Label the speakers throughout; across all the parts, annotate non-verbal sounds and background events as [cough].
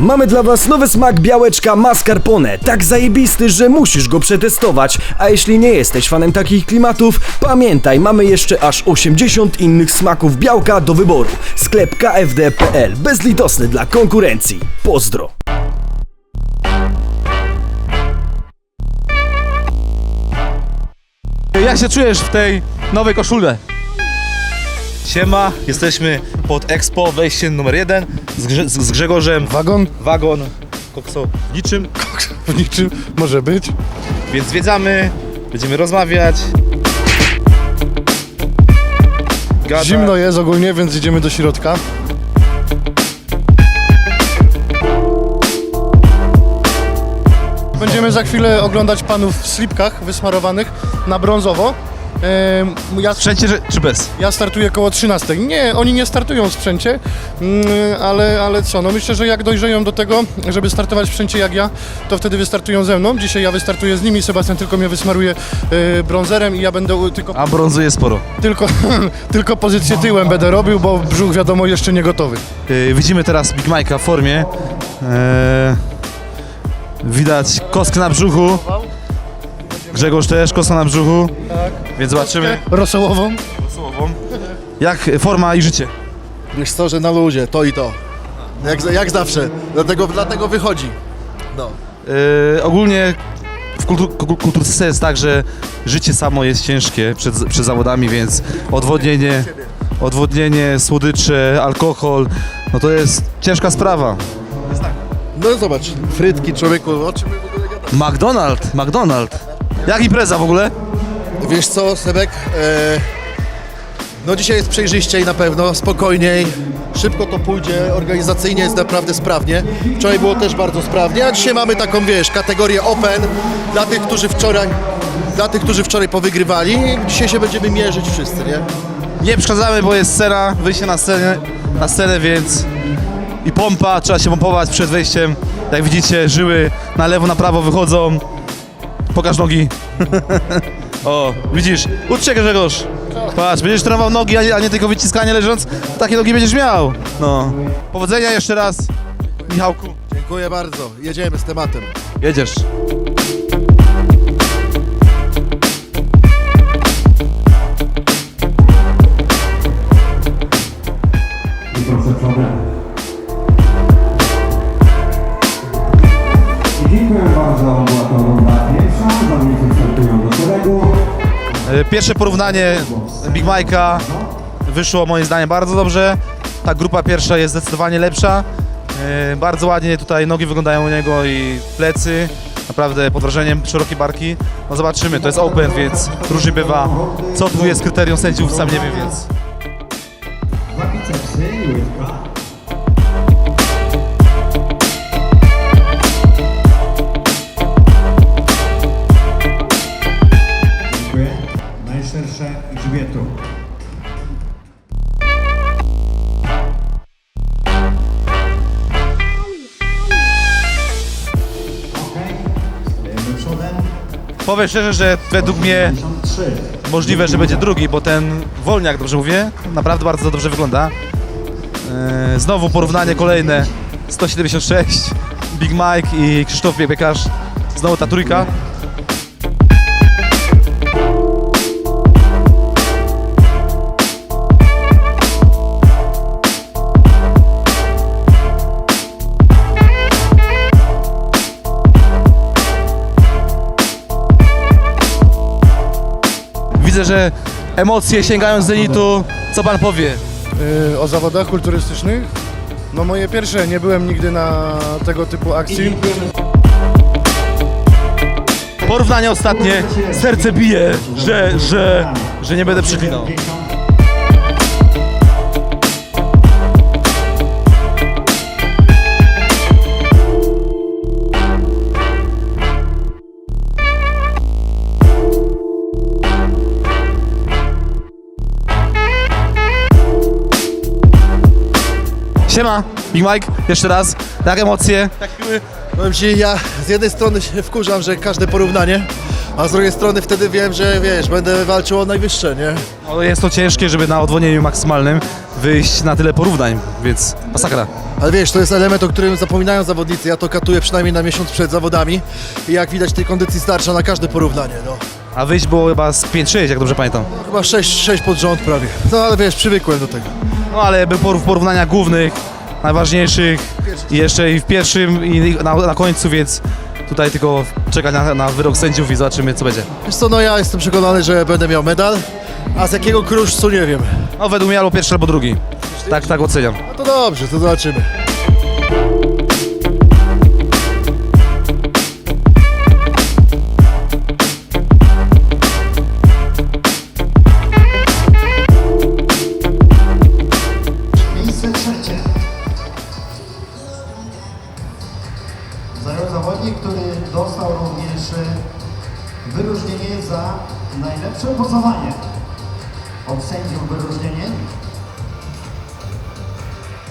Speaker 1: Mamy dla was nowy smak białeczka mascarpone, tak zajebisty, że musisz go przetestować. A jeśli nie jesteś fanem takich klimatów, pamiętaj, mamy jeszcze aż 80 innych smaków białka do wyboru. Sklep kfd.pl, bezlitosny dla konkurencji. Pozdro!
Speaker 2: Jak się czujesz w tej nowej koszulce? Siema, jesteśmy pod Expo, wejście numer jeden z, Grze- z, Grzegorzem.
Speaker 3: Wagon?
Speaker 2: Wagon, kokso, niczym, [laughs]
Speaker 3: W niczym może być.
Speaker 2: więc zwiedzamy, będziemy rozmawiać. Gada.
Speaker 3: Zimno jest ogólnie, więc idziemy do środka. Będziemy za chwilę oglądać panów w slipkach wysmarowanych na brązowo. Ehm, Ja,
Speaker 2: Sprzęcie czy, bez?
Speaker 3: ja startuję koło 13. Nie, oni nie startują w sprzęcie, mm, ale, ale co, no myślę, że jak dojrzeją do tego, żeby startować w sprzęcie jak ja, to wtedy wystartują ze mną. Dzisiaj ja wystartuję z nimi, Sebastian tylko mnie wysmaruje e, brązerem i ja będę tylko
Speaker 2: A brązu jest sporo.
Speaker 3: tylko, [laughs] tylko pozycję tyłem będę robił, bo brzuch wiadomo jeszcze nie gotowy.
Speaker 2: Yy, widzimy teraz Big Mike'a w formie. Eee, widać kostkę na brzuchu. Grzegorz też, kostka na brzuchu. Więc zobaczymy.
Speaker 3: Rosołową.
Speaker 2: Słową. Jak forma i życie?
Speaker 4: Wiesz co, że na luzie, to i to. Jak, jak zawsze, dlatego, dlatego wychodzi. No.
Speaker 2: Yy, ogólnie w kultu- ku- kulturce jest tak, że życie samo jest ciężkie przed, przed zawodami, więc odwodnienie, odwodnienie, słodycze, alkohol, no to jest ciężka sprawa.
Speaker 4: No zobacz, frytki człowieku, o czym my w ogóle gadamy?
Speaker 2: McDonald, McDonald. Jak impreza w ogóle?
Speaker 4: Wiesz co, Sebek, e, no dzisiaj jest przejrzyściej na pewno, spokojniej, szybko to pójdzie, organizacyjnie jest naprawdę sprawnie. Wczoraj było też bardzo sprawnie, a dzisiaj mamy taką, wiesz, kategorię open dla tych, którzy wczoraj, dla tych, którzy wczoraj powygrywali. Dzisiaj się będziemy mierzyć wszyscy, nie?
Speaker 2: Nie przeszkadzamy, bo jest scena, wyjście na scenę, na scenę, więc i pompa, trzeba się pompować przed wejściem. Jak widzicie, żyły na lewo, na prawo wychodzą. Pokaż nogi. [laughs] o, widzisz, ucz się Grzegorz. Patrz, będziesz trenował nogi, a nie, a nie tylko wyciskanie leżąc, takie nogi będziesz miał. No. Powodzenia jeszcze raz, Michałku.
Speaker 4: Dziękuję bardzo, jedziemy z tematem.
Speaker 2: Jedziesz.
Speaker 5: I proszę
Speaker 2: Pierwsze porównanie Big Mike'a wyszło moim zdaniem bardzo dobrze. Ta grupa pierwsza jest zdecydowanie lepsza. E, Bardzo ładnie tutaj nogi wyglądają u niego i plecy. Naprawdę pod wrażeniem szerokie barki. No zobaczymy, to jest open, więc różnie bywa. Co tu jest kryterium sędziów, sam nie wiem, więc
Speaker 5: Dwa bicepsy.
Speaker 2: Powiem szczerze, że według mnie
Speaker 5: 53.
Speaker 2: możliwe, że będzie drugi, bo ten wolniak, dobrze mówię, naprawdę bardzo dobrze wygląda. E, Znowu porównanie kolejne 176, Big Mike i Krzysztof Piekarz. Znowu ta trójka. Widzę, że emocje sięgają z zenitu. Co pan powie?
Speaker 3: Yy, o zawodach kulturystycznych. No moje pierwsze, nie byłem nigdy na tego typu akcji.
Speaker 2: Porównanie ostatnie. Serce bije, że, że, że nie będę przeklinał. Siema, Big Mike, jeszcze raz. Jak emocje? Jak siły?
Speaker 4: Powiem Ci, ja z jednej strony się wkurzam, że każde porównanie, a z drugiej strony wtedy wiem, że wiesz, będę walczył o najwyższe, nie?
Speaker 2: No, jest to ciężkie, żeby na odwodnieniu maksymalnym wyjść na tyle porównań, więc masakra.
Speaker 4: Ale wiesz, to jest element, o którym zapominają zawodnicy. Ja to katuję przynajmniej na miesiąc przed zawodami i jak widać tej kondycji starcza na każde porównanie, no.
Speaker 2: A wyjść było chyba z 5-6, jak dobrze pamiętam.
Speaker 4: Chyba 6, 6 pod rząd prawie. No ale wiesz, przywykłem do tego.
Speaker 2: No ale porów porównania głównych, najważniejszych i jeszcze i w pierwszym i na, na końcu, więc tutaj tylko czekać na, na wyrok sędziów i zobaczymy co będzie.
Speaker 4: Wiesz co, no ja jestem przekonany, że będę miał medal, a z jakiego kruszcu nie wiem.
Speaker 2: No według mnie albo pierwszy, albo drugi. Tak, tak oceniam.
Speaker 4: No to dobrze, to zobaczymy.
Speaker 6: Najlepsze pozowanie. Od sędziów wyróżnienie.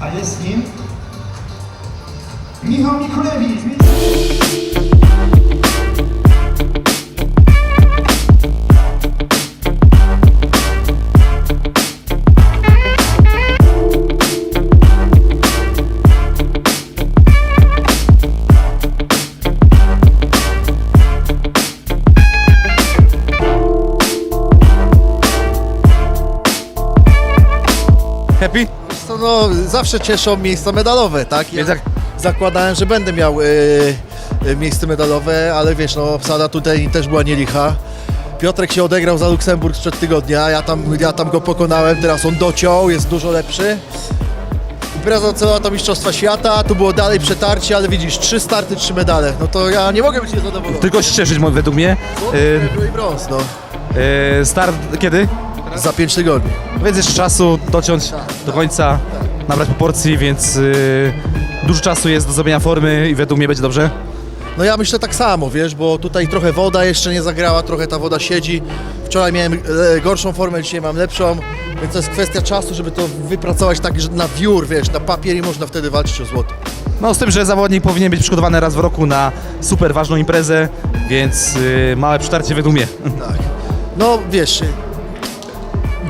Speaker 6: A jest nim
Speaker 2: Happy?
Speaker 4: No zawsze cieszą miejsca medalowe, tak? Ja zakładałem, że będę miał e, e, miejsce medalowe, ale wiesz, no obsada tutaj też była nielicha. Piotrek się odegrał za Luksemburg sprzed tygodnia, ja tam, ja tam go pokonałem, teraz on dociął, jest dużo lepszy. Impreza oceniona to Mistrzostwa Świata, tu było dalej przetarcie, ale widzisz, trzy starty, trzy medale. No to ja nie mogę być niezadowolony.
Speaker 2: Tylko się cieszyć mo- według mnie.
Speaker 4: Srebro i brąz, no.
Speaker 2: Start kiedy?
Speaker 4: Za pięć tygodni.
Speaker 2: Więc jeszcze czasu dociąć do końca, nabrać proporcji, więc yy, dużo czasu jest do zrobienia formy i według mnie będzie dobrze.
Speaker 4: No ja myślę tak samo, wiesz, bo tutaj trochę woda jeszcze nie zagrała, trochę ta woda siedzi. Wczoraj miałem e, gorszą formę, dzisiaj mam lepszą, więc to jest kwestia czasu, żeby to wypracować tak, że na wiór, wiesz, na papier i można wtedy walczyć o złoto.
Speaker 2: No z tym, że zawodnik powinien być przygotowany raz w roku na super ważną imprezę, więc yy, małe przytarcie według mnie.
Speaker 4: Tak. No wiesz,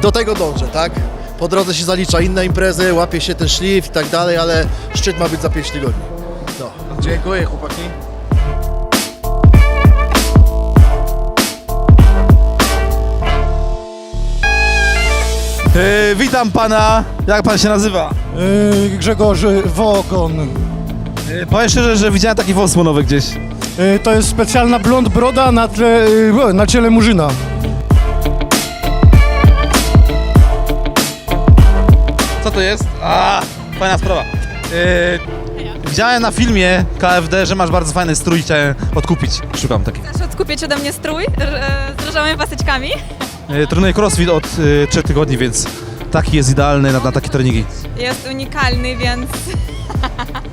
Speaker 4: do tego dążę, tak? Po drodze się zalicza inne imprezy, łapie się ten szlif i tak dalej, ale szczyt ma być za 5 tygodni. No. Dziękuję chłopaki.
Speaker 2: Yy, witam pana, jak pan się nazywa?
Speaker 3: Yy, Grzegorz Wogon.
Speaker 2: Yy, powiem szczerze, że widziałem taki wąs słonowy gdzieś.
Speaker 3: Yy, To jest specjalna blond broda na, tle, yy, na ciele murzyna.
Speaker 2: To jest? A, fajna sprawa. Yy, widziałem na filmie KFD, że masz bardzo fajny strój, chciałem odkupić. Szukam taki.
Speaker 7: Chcesz odkupić ode mnie strój e, z różowymi paseczkami?
Speaker 2: Yy, trenuję crossfit od yy, 3 tygodni, więc taki jest idealny na, na takie treningi.
Speaker 7: Jest unikalny, więc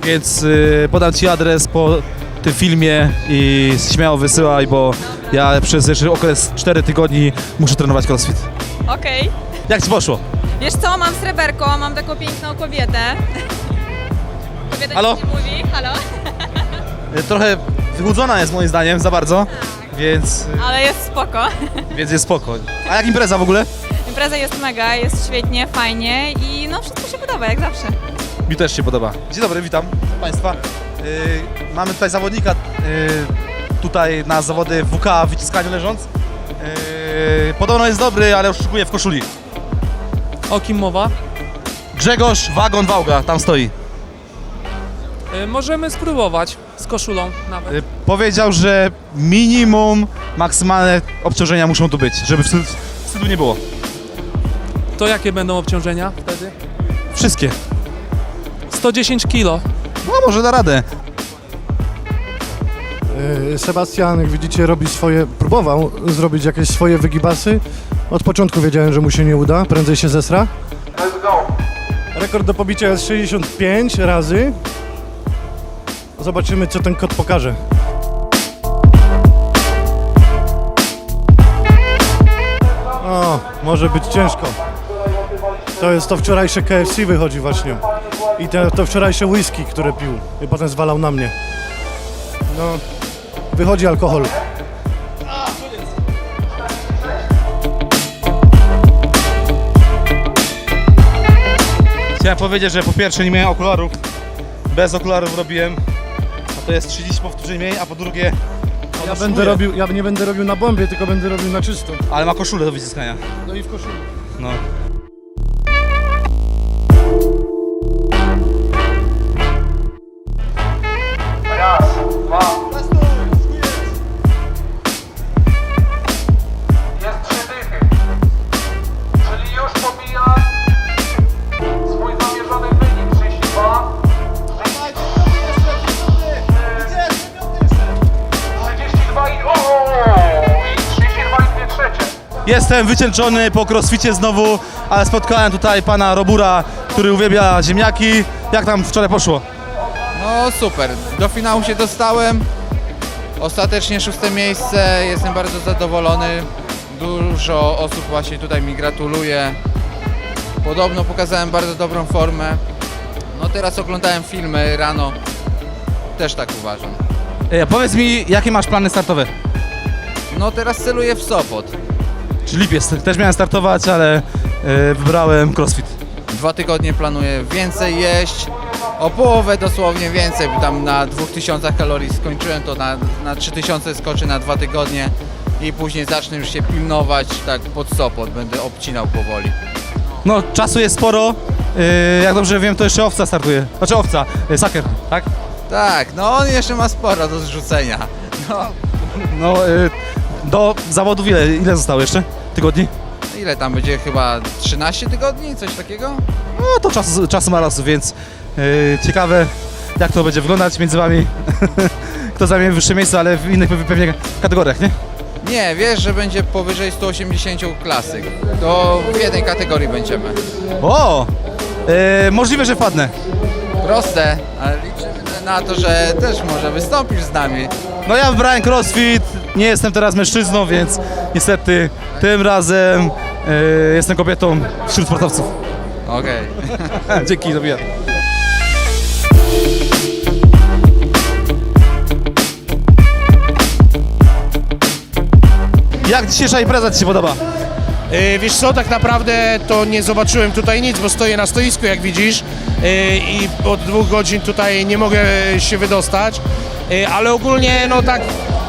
Speaker 2: Więc yy, podam ci adres po tym filmie i śmiało wysyłaj, bo ja przez jeszcze okres 4 tygodni muszę trenować crossfit.
Speaker 7: okej.
Speaker 2: Jak ci poszło?
Speaker 7: Wiesz co, mam sreberko, mam taką piękną kobietę. Kobieta
Speaker 2: Halo?
Speaker 7: nic nie mówi, halo.
Speaker 2: Yy, trochę wychudzona jest moim zdaniem, za bardzo, więc,
Speaker 7: Ale jest spoko.
Speaker 2: więc jest spoko. A jak impreza w ogóle?
Speaker 7: Impreza jest mega, jest świetnie, fajnie i no wszystko się podoba, jak zawsze.
Speaker 2: Mi też się podoba. Dzień dobry, witam Państwa. Yy, mamy tutaj zawodnika yy, tutaj na zawody WK w wyciskaniu leżąc. Yy, podobno jest dobry, ale oszukuje w koszuli.
Speaker 8: O kim mowa?
Speaker 2: Grzegorz Wagon Wałga, tam stoi.
Speaker 8: Y, możemy spróbować z koszulą nawet.
Speaker 2: Yy, powiedział, że minimum maksymalne obciążenia muszą tu być, żeby wstydu, wstydu nie było.
Speaker 8: To jakie będą obciążenia wtedy?
Speaker 2: Wszystkie.
Speaker 8: 110 kg.
Speaker 2: No może da radę.
Speaker 3: Yy, Sebastian, jak widzicie, robi swoje, próbował zrobić jakieś swoje wygibasy. Od początku wiedziałem, że mu się nie uda, prędzej się zesra. Rekord do pobicia jest 65 razy. Zobaczymy, co ten kot pokaże. O, może być ciężko. To jest to wczorajsze KFC wychodzi właśnie. I te, to wczorajsze whisky, które pił. I potem zwalał na mnie. no, wychodzi alkohol.
Speaker 2: Chciałem powiedzieć, że po pierwsze nie miałem okularów, bez okularów robiłem, a to jest 30 powtórzeń mniej, a po drugie...
Speaker 3: Ja będę robił, ja nie będę robił na bombie, tylko będę robił na czysto.
Speaker 2: Ale ma koszulę do wyciskania.
Speaker 3: No i w koszuli.
Speaker 2: No. Jestem wycieńczony po crossficie znowu, ale spotkałem tutaj pana Robura, który uwielbia ziemniaki. Jak tam wczoraj poszło?
Speaker 9: No super, do finału się dostałem. Ostatecznie szóste miejsce, jestem bardzo zadowolony. Dużo osób właśnie tutaj mi gratuluje. Podobno pokazałem bardzo dobrą formę. No teraz oglądałem filmy rano. Też tak uważam.
Speaker 2: E, powiedz mi, jakie masz plany startowe?
Speaker 9: No teraz celuję w Sopot.
Speaker 2: Czy lipiec? Też miałem startować, ale e, wybrałem crossfit.
Speaker 9: Dwa tygodnie planuję więcej jeść. O połowę dosłownie więcej, bo tam na 2000 kalorii skończyłem, to na, na 3000 skoczy na dwa tygodnie i później zacznę już się pilnować tak pod Sopot, będę obcinał powoli.
Speaker 2: No, czasu jest sporo. E, jak dobrze wiem, to jeszcze owca startuje. Znaczy owca, e, saker, tak?
Speaker 9: Tak, no on jeszcze ma sporo do zrzucenia. No,
Speaker 2: No, e, do zawodów ile, ile zostało jeszcze? Tygodni?
Speaker 9: ile tam będzie? Chyba 13 tygodni? Coś takiego?
Speaker 2: No, to czas, czasu ma los, więc e, ciekawe, jak to będzie wyglądać między wami. [laughs] Kto zajmie wyższe miejsce, ale w innych pewnie kategoriach, nie?
Speaker 9: Nie, wiesz, że będzie powyżej 180 klasyk. To w jednej kategorii będziemy.
Speaker 2: O! E, możliwe, że wpadnę.
Speaker 9: Proste, ale liczymy na to, że też może wystąpisz z nami.
Speaker 2: No ja wybrałem crossfit, nie jestem teraz mężczyzną, więc niestety tym razem e, jestem kobietą wśród sportowców.
Speaker 9: Okej. [laughs]
Speaker 2: Dzięki, do widzenia. Jak dzisiejsza impreza Ci się podoba?
Speaker 10: Yy, Wiesz co, tak naprawdę to nie zobaczyłem tutaj nic, bo stoję na stoisku, jak widzisz yy, i od dwóch godzin tutaj nie mogę się wydostać, Yy, ale ogólnie, no tak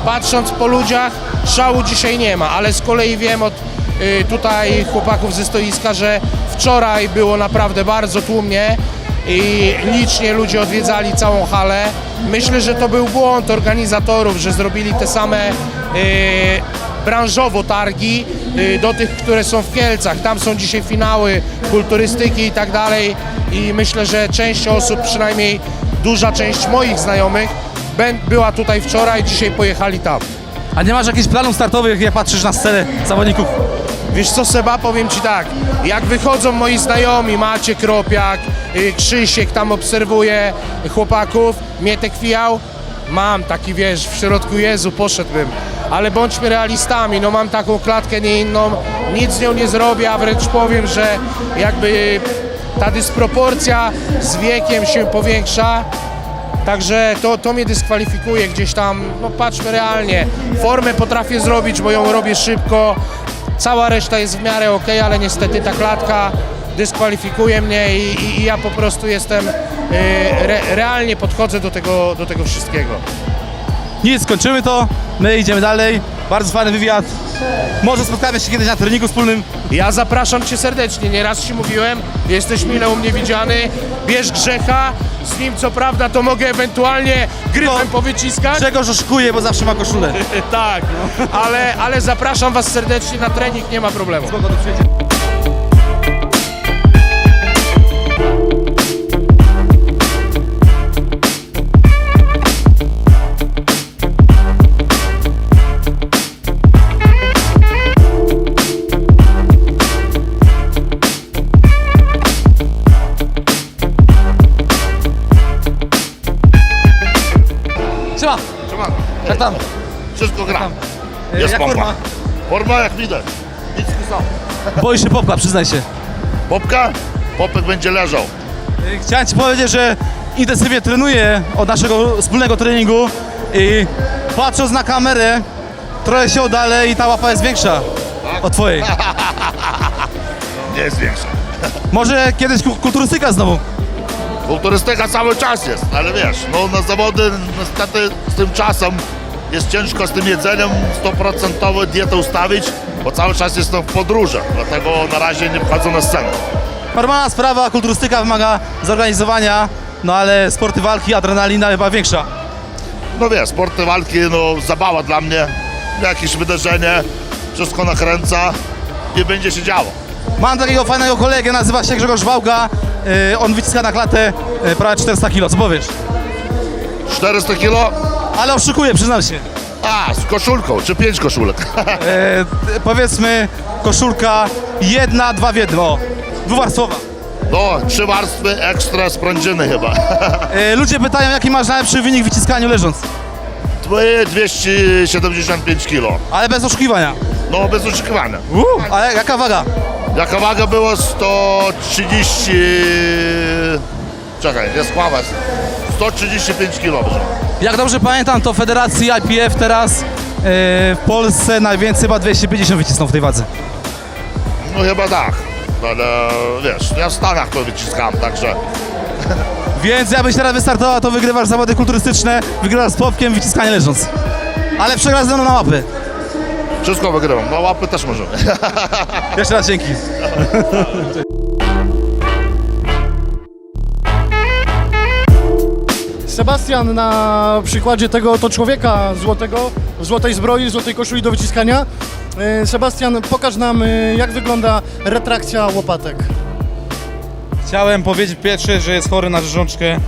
Speaker 10: patrząc po ludziach, szału dzisiaj nie ma, ale z kolei wiem od tutaj chłopaków ze stoiska, że wczoraj było naprawdę bardzo tłumnie i licznie ludzie odwiedzali całą halę. Myślę, że to był błąd organizatorów, że zrobili te same branżowo targi y, do tych, które są w Kielcach. Tam są dzisiaj finały kulturystyki i tak dalej i myślę, że część osób, przynajmniej duża część moich znajomych była tutaj wczoraj, dzisiaj pojechali tam.
Speaker 2: A nie masz jakichś planów startowych, jak patrzysz na scenę zawodników?
Speaker 10: Wiesz co Seba, powiem Ci tak, jak wychodzą moi znajomi, Maciek Kropiak, y, Krzysiek, tam obserwuję chłopaków, Mietek Fijał, mam taki, wiesz, w środku Jezu poszedłbym, ale bądźmy realistami, no mam taką klatkę, nie inną, nic z nią nie zrobię, a wręcz powiem, że jakby ta dysproporcja z wiekiem się powiększa, Także to, to mnie dyskwalifikuje gdzieś tam, no patrzmy realnie. Formę potrafię zrobić, bo ją robię szybko. Cała reszta jest w miarę ok, ale niestety ta klatka dyskwalifikuje mnie i, i, i ja po prostu jestem, y, re, realnie podchodzę do tego, do tego wszystkiego.
Speaker 2: Nic, skończymy to, my idziemy dalej. Bardzo fajny wywiad. Może spotkamy się kiedyś na treningu wspólnym.
Speaker 10: Ja zapraszam Cię serdecznie, nieraz Ci mówiłem, jesteś mile u mnie widziany, bierz grzecha, z nim co prawda to mogę ewentualnie grypem
Speaker 2: No.
Speaker 10: powyciskać.
Speaker 2: Grzegorz oszukuje, bo zawsze ma koszulę. [laughs]
Speaker 10: tak, ale, ale zapraszam Was serdecznie na trening, nie ma problemu.
Speaker 2: Spoko, to przyjedzie. Siema! Jak tam?
Speaker 4: Wszystko gra.
Speaker 2: E,
Speaker 4: Jest
Speaker 2: jak
Speaker 4: pompa.
Speaker 2: forma?
Speaker 4: Forma jak widać. Nic nie są. [laughs]
Speaker 2: Boisz się popka, przyznaj się.
Speaker 4: Popka? Popek będzie leżał.
Speaker 2: E, Chciałem Ci powiedzieć, że intensywnie trenuję od naszego wspólnego treningu. i patrząc na kamerę, trochę się oddalę i ta łapa jest większa od twojej. [laughs]
Speaker 11: Nie jest większa.
Speaker 2: Może kiedyś ku- kulturystyka znowu.
Speaker 11: Kulturystyka cały czas jest, ale wiesz, no na zawody niestety z tym czasem jest ciężko z tym jedzeniem 100% dietę ustawić, bo cały czas jestem w podróży, dlatego na razie nie wchodzę na scenę.
Speaker 2: Normalna sprawa, kulturystyka wymaga zorganizowania, no ale sporty walki, adrenalina chyba większa.
Speaker 11: No wiesz, sporty walki, no zabawa dla mnie, jakieś wydarzenie, wszystko nakręca i będzie się działo.
Speaker 2: Mam takiego fajnego kolegę, nazywa się Grzegorz Wałga, on wyciska na klatę yy, prawie 400 kg, co powiesz?
Speaker 11: 400 kilo?
Speaker 2: Ale oszukuje, przyznam się.
Speaker 11: A, z koszulką, czy pięć koszulek. [laughs]
Speaker 2: E, powiedzmy koszulka jedna, dwa w jednym, o, dwuwarstwowa.
Speaker 11: No, trzy warstwy ekstra sprężyny chyba. [laughs]
Speaker 2: E, ludzie pytają, jaki masz najlepszy wynik w wyciskaniu leżąc,
Speaker 11: Twoje 275 kilo.
Speaker 2: ale bez oszukiwania.
Speaker 11: No, bez oczekiwania.
Speaker 2: Uh, a jak- jaka waga?
Speaker 11: Jaka waga było 130... Czekaj, jest kława. 135 kg.
Speaker 2: Jak dobrze pamiętam, to federacji IPF teraz e, w Polsce najwięcej chyba 250 wycisnął w tej wadze.
Speaker 11: No chyba tak. Ale wiesz, ja w Stanach to wyciskam, także [laughs]
Speaker 2: Więc jakbyś teraz wystartował, to wygrywasz zawody kulturystyczne, wygrywasz z popkiem, wyciskanie leżąc. Ale przegrasz ze mną na łapy.
Speaker 11: Wszystko wygrywam. No łapy też możemy. [laughs]
Speaker 2: Jeszcze raz dzięki.
Speaker 3: Sebastian na przykładzie tego oto człowieka złotego, w złotej zbroi, złotej koszuli do wyciskania. E, Sebastian, pokaż nam e, jak wygląda retrakcja łopatek.
Speaker 2: Chciałem powiedzieć pierwszy, że jest chory na rzeżączkę,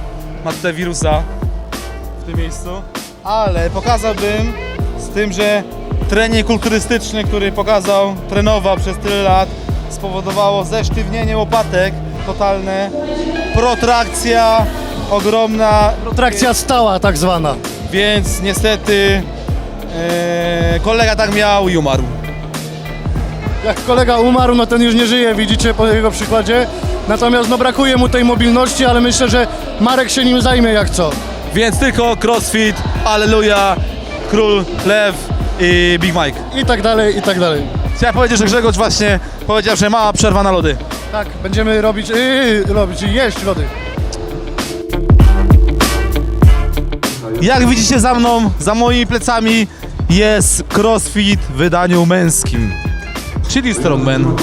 Speaker 2: ma tutaj wirusa w tym miejscu, ale pokazałbym z tym, że trening kulturystyczny, który pokazał, trenował przez tyle lat, spowodowało zesztywnienie łopatek totalne, protrakcja ogromna,
Speaker 3: Retrakcja stała tak zwana.
Speaker 2: więc niestety e, kolega tak miał i umarł.
Speaker 3: Jak kolega umarł, no ten już nie żyje, widzicie po jego przykładzie. Natomiast no brakuje mu tej mobilności, ale myślę, że Marek się nim zajmie jak co.
Speaker 2: Więc tylko crossfit, alleluja, król, lew i Big Mike.
Speaker 3: I tak dalej, i tak dalej.
Speaker 2: Chciałem powiedzieć, że Grzegorz właśnie powiedział, że mała przerwa na lody.
Speaker 3: Tak, będziemy robić, yy, robić i jeść lody.
Speaker 2: Jak widzicie za mną, za moimi plecami jest crossfit w wydaniu męskim, czyli strongman.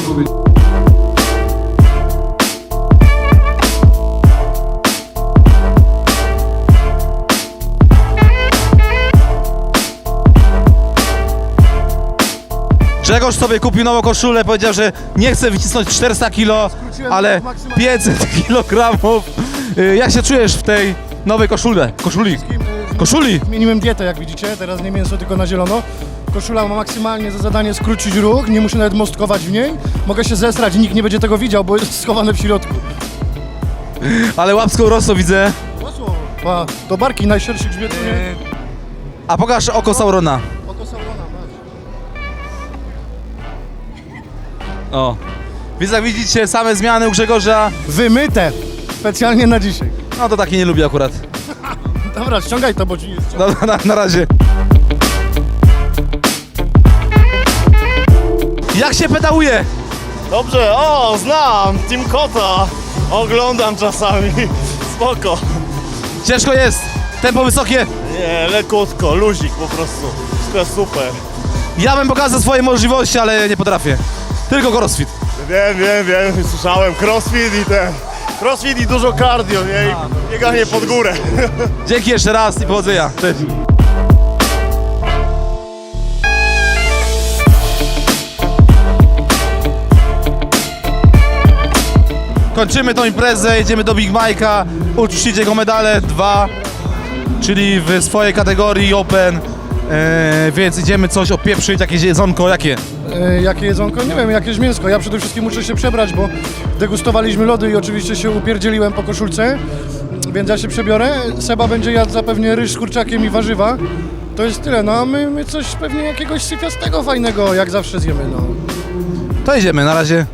Speaker 2: Grzegorz sobie kupił nową koszulę, powiedział, że nie chce wycisnąć 400 kg, ale 500 kg. Jak się czujesz w tej nowej koszule? Koszuli? Koszuli?
Speaker 3: Zmieniłem dietę, jak widzicie, teraz nie mięso, tylko na zielono. Koszula ma maksymalnie za zadanie skrócić ruch, nie muszę nawet mostkować w niej. Mogę się zesrać, nikt nie będzie tego widział, bo jest schowane w środku.
Speaker 2: Ale łapską rosło widzę.
Speaker 3: Pa, to barki najszerszy grzbiet. nie?
Speaker 2: A pokaż. Oko Saurona, O. Więc jak widzicie, same zmiany u Grzegorza.
Speaker 3: Wymyte! Specjalnie na dzisiaj.
Speaker 2: No to takie nie lubię akurat. [laughs]
Speaker 3: Dobra, ściągaj to, bo ci jest
Speaker 2: No, na, na razie. Jak się pedałuje?
Speaker 12: Dobrze, o, znam, Team Kota. Oglądam czasami. [laughs] Spoko.
Speaker 2: Ciężko jest. Tempo wysokie.
Speaker 12: Nie, lekutko, luzik po prostu. Wszystko jest super.
Speaker 2: Ja bym pokazał swoje możliwości, ale nie potrafię. Tylko crossfit.
Speaker 12: Wiem, wiem, wiem, słyszałem. Crossfit i ten. Crossfit i dużo cardio, nie? I bieganie pod górę. [laughs]
Speaker 2: Dzięki jeszcze raz i powodzenia. Cześć. Kończymy tą imprezę, jedziemy do Big Mike'a, uczcić jego medale, dwa, czyli w swojej kategorii Open, e, więc idziemy coś opieprzyć, jakieś jedzonko, jakie?
Speaker 3: E, jakie jedzonko? Nie wiem, jakieś mięsko. Ja przede wszystkim muszę się przebrać, bo degustowaliśmy lody i oczywiście się upierdzieliłem po koszulce, więc ja się przebiorę. Seba będzie jadł zapewne ryż z kurczakiem i warzywa. To jest tyle, no a my, my coś pewnie jakiegoś syfiastego fajnego, jak zawsze zjemy, no.
Speaker 2: To idziemy, na razie.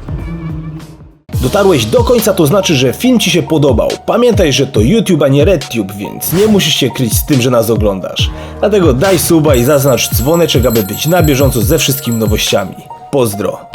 Speaker 13: Dotarłeś do końca, to znaczy, że film Ci się podobał. Pamiętaj, że to YouTube, a nie RedTube, więc nie musisz się kryć z tym, że nas oglądasz. Dlatego daj suba i zaznacz dzwoneczek, aby być na bieżąco ze wszystkimi nowościami. Pozdro!